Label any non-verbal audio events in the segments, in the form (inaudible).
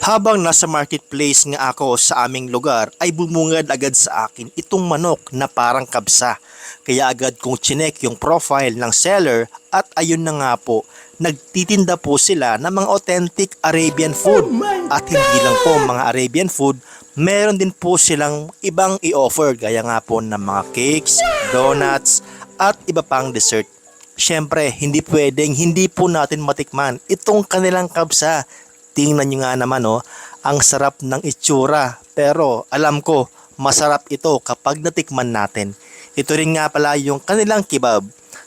Habang nasa marketplace nga ako sa aming lugar ay bumungad agad sa akin itong manok na parang kabsa. Kaya agad kong chinek yung profile ng seller at ayun na nga po, nagtitinda po sila ng mga authentic Arabian food. at hindi lang po mga Arabian food, meron din po silang ibang i-offer gaya nga po ng mga cakes, donuts at iba pang dessert. Siyempre, hindi pwedeng hindi po natin matikman itong kanilang kabsa. Tingnan nyo nga naman oh, ang sarap ng itsura. Pero alam ko, masarap ito kapag natikman natin. Ito rin nga pala yung kanilang kebab.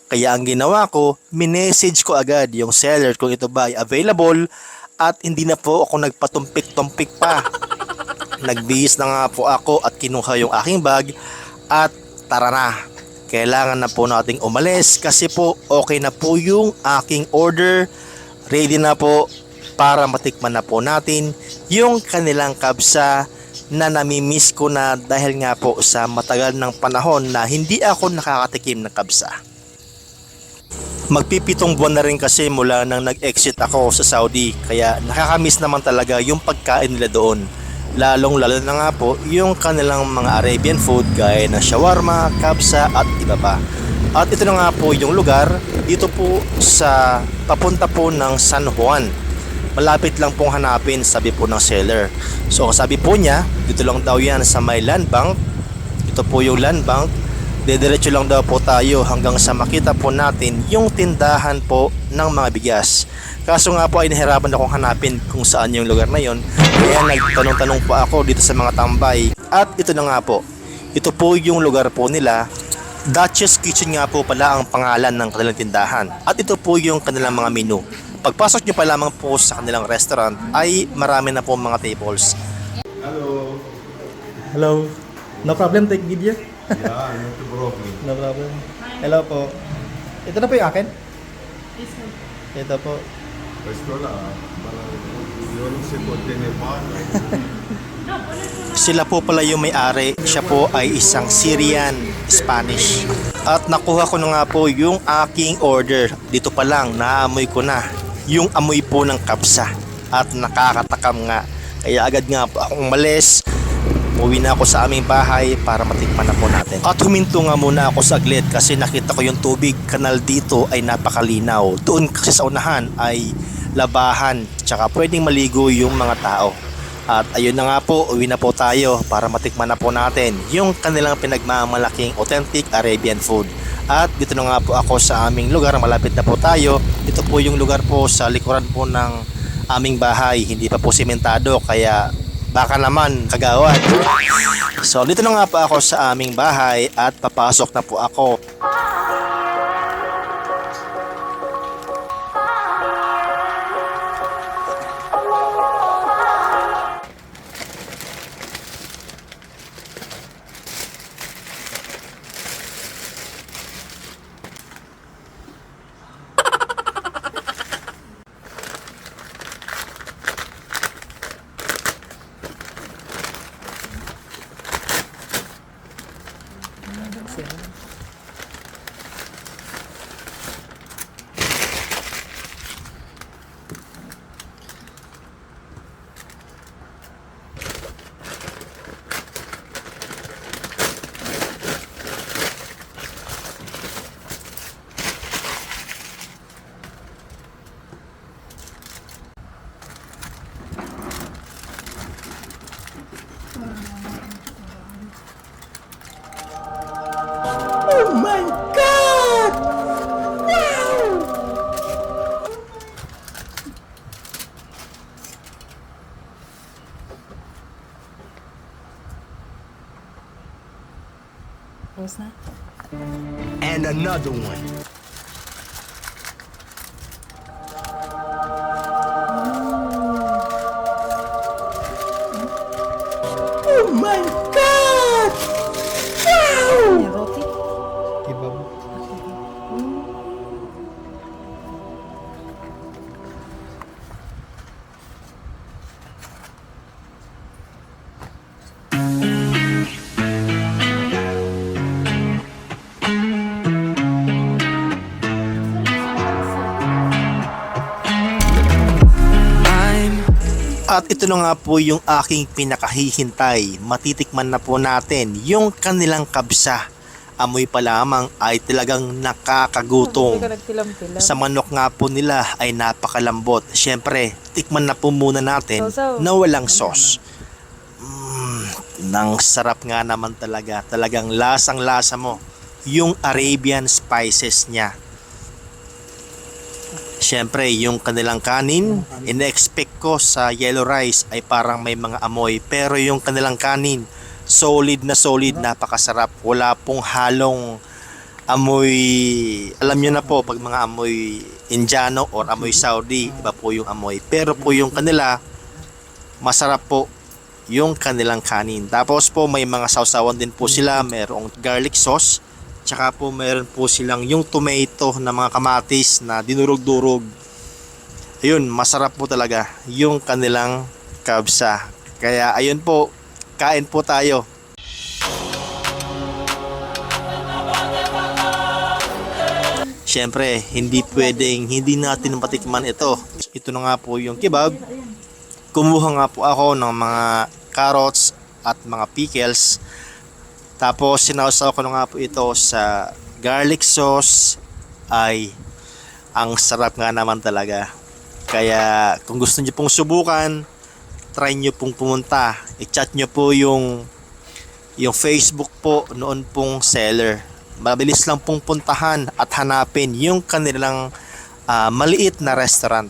Kaya ang ginawa ko, minessage ko agad yung seller kung ito ba ay available at hindi na po ako nagpatumpik-tumpik pa. (laughs) Nagbihis na nga po ako at kinuha yung aking bag at tara na. Kailangan na po nating umalis kasi po okay na po yung aking order. Ready na po para matikman na po natin yung kanilang kabsa na namimiss ko na dahil nga po sa matagal ng panahon na hindi ako nakakatikim ng kabsa. Magpipitong buwan na rin kasi mula nang nag-exit ako sa Saudi kaya nakakamiss naman talaga yung pagkain nila doon. Lalong lalo na nga po yung kanilang mga Arabian food gaya ng shawarma, kabsa at iba pa. At ito na nga po yung lugar dito po sa papunta po ng San Juan. Malapit lang pong hanapin sabi po ng seller. So sabi po niya dito lang daw yan sa may land bank. Ito po yung land bank Dediretso lang daw po tayo hanggang sa makita po natin yung tindahan po ng mga bigas. Kaso nga po ay nahirapan akong hanapin kung saan yung lugar na yon. Kaya nagtanong-tanong po ako dito sa mga tambay. At ito na nga po. Ito po yung lugar po nila. Duchess Kitchen nga po pala ang pangalan ng kanilang tindahan. At ito po yung kanilang mga menu. Pagpasok nyo pa lamang po sa kanilang restaurant ay marami na po mga tables. Hello. Hello. No problem, take video. Yeah, no problem. (laughs) No problem. Hello po. Ito na po yung akin? Ito po. Questo là, ma io non si può tenere mano. Sila po pala yung may-ari. Siya po ay isang Syrian Spanish. At nakuha ko na nga po yung aking order. Dito pa lang, naamoy ko na yung amoy po ng kapsa. At nakakatakam nga. Kaya agad nga po akong umalis. Uwi na ako sa aming bahay para matikman na po natin. At huminto nga muna ako saglit kasi nakita ko yung tubig kanal dito ay napakalinaw. Doon kasi sa unahan ay labahan tsaka pwedeng maligo yung mga tao. At ayun na nga po, uwi na po tayo para matikman na po natin yung kanilang pinagmamalaking authentic Arabian food. At dito na nga po ako sa aming lugar, malapit na po tayo. Ito po yung lugar po sa likuran po ng aming bahay. Hindi pa po sementado kaya baka naman kagawad. So dito na nga po ako sa aming bahay at papasok na po ako. Na? And another one. At ito na nga po yung aking pinakahihintay. Matitikman na po natin yung kanilang kabsa. Amoy pa lamang ay talagang nakakagutom. Sa manok nga po nila ay napakalambot. Siyempre, tikman na po muna natin na walang sauce. Mm, nang sarap nga naman talaga. Talagang lasang-lasa mo. Yung Arabian spices niya. Siyempre, yung kanilang kanin, in-expect ko sa yellow rice ay parang may mga amoy. Pero yung kanilang kanin, solid na solid, napakasarap. Wala pong halong amoy, alam nyo na po, pag mga amoy Indiano or amoy Saudi, iba po yung amoy. Pero po yung kanila, masarap po yung kanilang kanin. Tapos po may mga sausawan din po sila, merong garlic sauce, tsaka po meron po silang yung tomato na mga kamatis na dinurog-durog. Ayun, masarap po talaga yung kanilang kabsa. Kaya ayun po, kain po tayo. Siyempre, hindi pwedeng hindi natin matikman ito. Ito na nga po yung kebab. Kumuha nga po ako ng mga carrots at mga pickles. Tapos sinausaw ko na nga po ito sa garlic sauce ay ang sarap nga naman talaga. Kaya kung gusto niyo pong subukan, try niyo pong pumunta. I-chat niyo po yung yung Facebook po noon pong seller. Mabilis lang pong puntahan at hanapin yung kanilang ah, maliit na restaurant.